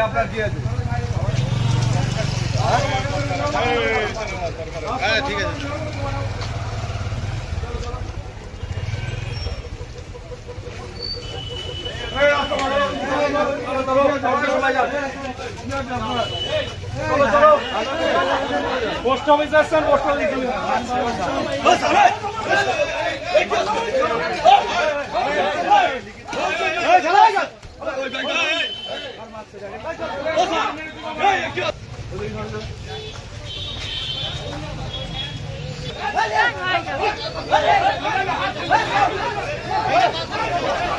আপনার কি আছে ঠিক আছে। পোস্ট অফিস আসছেন পোস্ট অফিস আমি আইএসএফ করি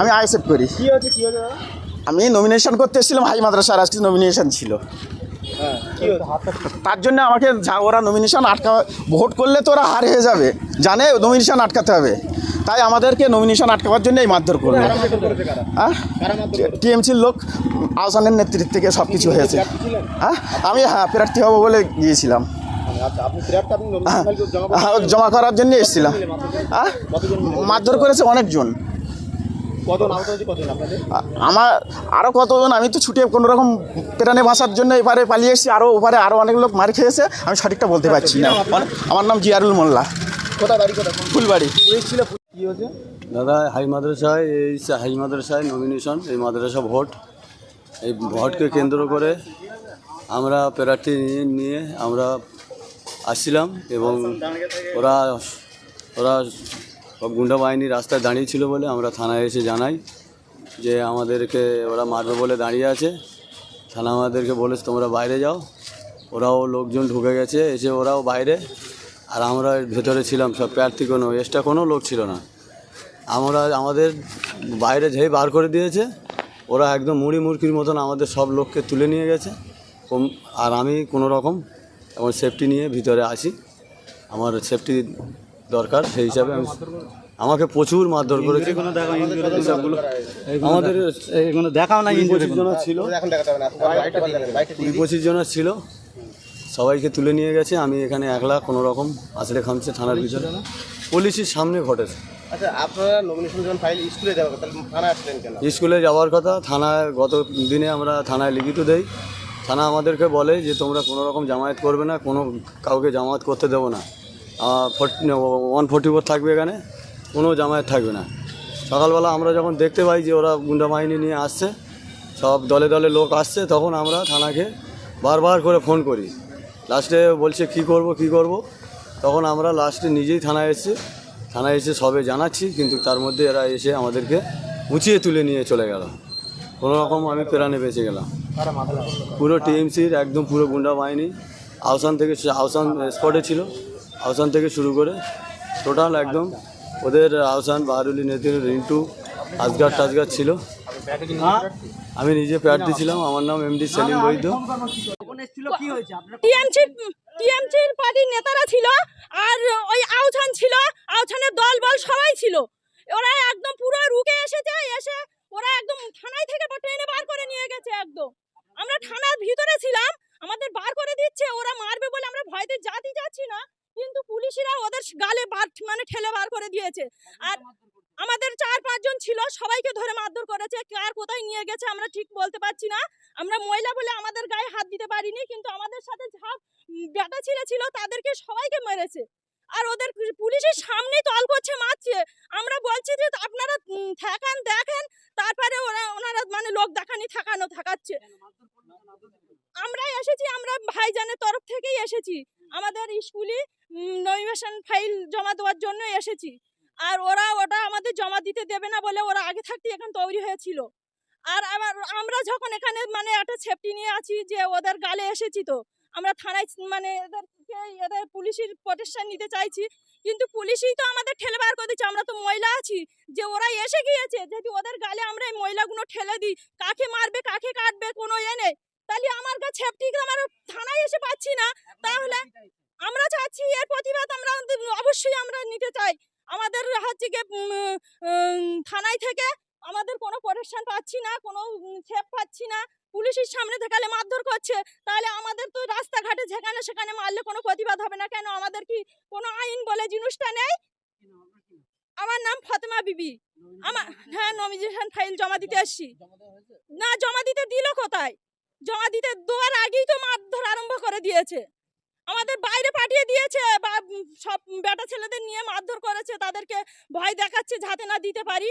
আমি আইসেপ্ট করি। আমি নমিনেশন করতে এসেছিলাম হাই মাদ্রাসার আজকে নমিনেশন ছিল। হ্যাঁ তার জন্য আমাকে যা ওরা নমিনেশন আটকা ভোট করলে তো ওরা হার হয়ে যাবে। জানে নমিনেশন আটকাতে হবে। তাই আমাদেরকে নমিনেশন আটকাবার জন্য এই মারধর করল? টিএমসির লোক আহসানের নেতৃত্ব থেকে সব কিছু হয়েছে। হ্যাঁ আমি হ্যাঁ প্রার্থী হব বলে গিয়েছিলাম। আচ্ছা ফাইল জমা করার জন্য এসেছিলাম? মারধর করেছে অনেকজন। কজন আহত হয়েছে কতজন আপনাদের? আমার আরও কতজন আমি তো ছুটে কোনো রকম প্রাণে বাঁচার জন্য এবারে পালিয়ে এসেছি আরও ওপারে আরও অনেক লোক মার খেয়েছে আমি সঠিকটা বলতে পারছি না। আমার নাম জিয়ারুল মোল্লা। বাড়ি ফুলবাড়ি। পুলিশ ছিল কি হচ্ছে দাদা হাই মাদ্রাসায় এই হাই মাদ্রাসায় নমিনেশন এই মাদ্রাসা ভোট। এই ভোটকে কেন্দ্র করে আমরা প্রার্থী নিয়ে নিয়ে আমরা আসছিলাম এবং ওরা ওরা সব গুন্ডা বাহিনী রাস্তায় দাঁড়িয়ে ছিল বলে আমরা থানায় এসে জানাই যে আমাদেরকে ওরা মারবে বলে দাঁড়িয়ে আছে। থানা আমাদেরকে বলেছে, তোমরা বাইরে যাও। ওরাও লোকজন ঢুকে গেছে, এসে ওরাও বাইরে। আর আমরা ভেতরে ছিলাম, সব প্রার্থী কোনো এক্সট্রা কোনো লোক ছিল না। আমরা, আমাদের বাইরে যেই বার করে দিয়েছে, ওরা একদম মুড়ি মুরগির মতন আমাদের সব লোককে তুলে নিয়ে গেছে। আর আমি কোনো রকম আমার সেফটি নিয়ে ভিতরে আসি। আমার সেফটি দরকার সেই হিসাবে আমি আমাকে প্রচুর মারধর করেছে। আমাদের দেখাও না পঁচিশ জন ছিল। কুড়ি পঁচিশ জন ছিল। সবাইকে তুলে নিয়ে গেছে। আমি এখানে একলা কোনো রকম আসলে খামছে থানার ভিতরে। পুলিশের সামনে ঘটেছে আচ্ছা আপনারা নমিনেশন যখন ফাইল স্কুলে আসলেন কেন? স্কুলে যাওয়ার কথা থানায় গত দিনে আমরা থানায় লিখিত দেই। থানা আমাদেরকে বলে যে তোমরা কোনো রকম জামায়াত করবে না কোনো কাউকে জামায়াত করতে দেবো না। ওয়ান ফোর্টি ফোর থাকবে এখানে, কোনো জামায়াত থাকবে না। সকালবেলা আমরা যখন দেখতে পাই যে ওরা গুন্ডা বাহিনী নিয়ে আসছে, সব দলে দলে লোক আসছে, তখন আমরা থানাকে বারবার করে ফোন করি। লাস্টে বলছে, কি করব কি করব? তখন আমরা লাস্টে নিজেই থানায় এসেছি থানায় এসে সবে জানাচ্ছি, কিন্তু তার মধ্যে এরা এসে আমাদেরকে উঁচিয়ে তুলে নিয়ে চলে গেল। কোনো রকম আমি প্রাণে বেঁচে গেলাম। পুরো টিএমসির একদম পুরো গুন্ডা বাহিনী আহসান থেকে আহসান স্পটে ছিল। আহসান থেকে শুরু করে টোটাল একদম ওদের আহসান বাহারুলি নেতির রিন্টু, আজগার টাজগার ছিল। আমি নিজে প্রার্থী ছিলাম আমার নাম এমডি সেলিম বৈদ্য। পার্টির নেতারা ছিল আর ওই ছিল দল বল সবাই ছিল। একদম পুরো রুকে এসে ওরা একদম থানায় থেকে বার করে নিয়ে গেছে একদম। আমরা থানার ভিতরে ছিলাম, আমাদের বার করে দিচ্ছে, ওরা মারবে বলে আমরা ভয়তে জাতি যাচ্ছি না। কিন্তু পুলিশরা ওদের গালে বার মানে ঠেলে বার করে দিয়েছে। আর আমাদের চার পাঁচজন ছিল সবাইকে ধরে মারধর করেছে। কার কোথায় নিয়ে গেছে আমরা ঠিক বলতে পারছি না। আমরা মহিলা বলে আমাদের গায়ে হাত দিতে পারিনি কিন্তু আমাদের সাথে যা বেটা ছেলে ছিল তাদেরকে সবাইকে মেরেছে। আর ওদের পুলিশের সামনেই তল করছে মারছে। আমরা বলছি যে আপনারা থাকান দেখেন। তারপরে ওরা ওনারা মানে লোক দেখানি থাকানো থাকাচ্ছে। আমরা এসেছি আমরা ভাইজানের তরফ থেকেই এসেছি। আমাদের স্কুলে নমিনেশন ফাইল জমা দেওয়ার জন্য এসেছি। আর ওরা ওটা আমাদের জমা দিতে দেবে না বলে ওরা আগে থাকতে এখন তৈরি হয়েছিল। আর আবার আমরা যখন এখানে মানে একটা সেফটি নিয়ে আছি যে ওদের গালে এসেছি তো, আমরা থানায় মানে এদেরকে, এদের পুলিশের প্রটেকশন নিতে চাইছি। কিন্তু পুলিশই তো আমাদের ঠেলে বার করে দিচ্ছে, আমরা তো মহিলা আছি। যে ওরা এসে গিয়েছে, যদি ওদের গালে আমরা এই মহিলাগুলো ঠেলে দিই, কাকে মারবে, কাকে কাটবে, কোনো এ নেই। তাহলে আমার কাছে সেফটি আমার থানায় এসে পাচ্ছি না তাহলে আমরা চাচ্ছি এর প্রতিবাদ আমরা অবশ্যই আমরা নিতে চাই। আমাদের হচ্ছে গিয়ে থানায় থেকে আমাদের কোনো প্রোটেকশন পাচ্ছি না কোনো সেফ পাচ্ছি না পুলিশের সামনে দেখালে মারধর করছে তাহলে আমাদের তো রাস্তাঘাটে যেখানে সেখানে মারলে কোনো প্রতিবাদ হবে না। কেন? আমাদের কি কোনো আইন বলে জিনিসটা নেই? আমার নাম ফাতেমা বিবি। আমার হ্যাঁ নমিনেশন ফাইল জমা দিতে এসছি না জমা দিতে দিল কোথায়? জমা দিতে দেওয়ার আগেই তো মারধর আরম্ভ করে দিয়েছে। আমাদের বাইরে পাঠিয়ে দিয়েছে বা সব বেটা ছেলেদের নিয়ে মারধর করেছে, তাদেরকে ভয় দেখাচ্ছে যাতে না দিতে পারি।